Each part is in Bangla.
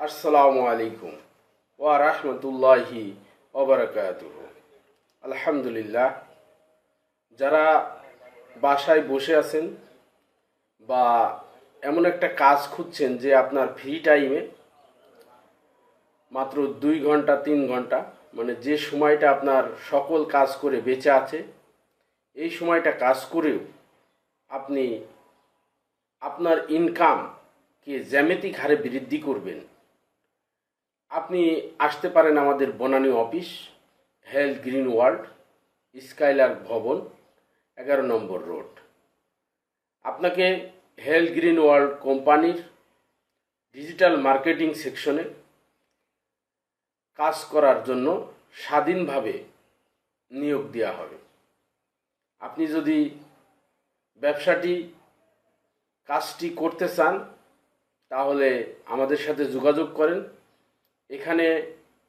আসসালামু আলাইকুম ওয়া রাহমাতুল্লাহি ওবরাকাতুহু আলহামদুলিল্লাহ, যারা বাসায় বসে আছেন বা এমন একটা কাজ খুঁজছেন যে আপনার ফ্রি টাইমে মাত্র দুই ঘণ্টা, তিন ঘণ্টা মানে যে সময়টা আপনার সকল কাজ করে বেঁচে আছে, এই সময়টা কাজ করেও আপনি আপনার ইনকামকে জ্যামিতিক হারে বৃদ্ধি করবেন। আপনি আসতে পারেন আমাদের Banani office, health green world, Skylar ভবন, এগারো নম্বর রোড। আপনাকে হেলথ গ্রিন ওয়ার্ল্ড কোম্পানির ডিজিটাল মার্কেটিং সেকশনে কাজ করার জন্য স্বাধীনভাবে নিয়োগ দেওয়া হবে। আপনি যদি ব্যবসাটি, কাজটি করতে চান, তাহলে আমাদের সাথে যোগাযোগ করেন। এখানে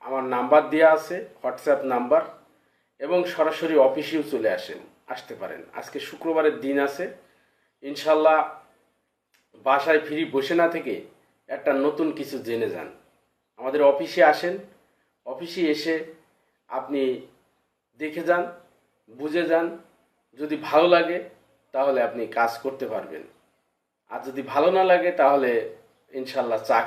আমার নাম্বার দেওয়া আছে হোয়াটসঅ্যাপ নাম্বার, এবং সরাসরি অফিসেও চলে আসেন, আসতে পারেন। আজকে শুক্রবারের দিন আছে। ইনশাল্লাহ বাসায় ফিরি বসে না থেকে একটা নতুন কিছু জেনে যান। আমাদের অফিসে আসেন, অফিসে এসে আপনি দেখে যান, বুঝে যান। যদি ভালো লাগে, তাহলে আপনি কাজ করতে পারবেন। আর যদি ভালো না লাগে, তাহলে ইনশাল্লাহ চা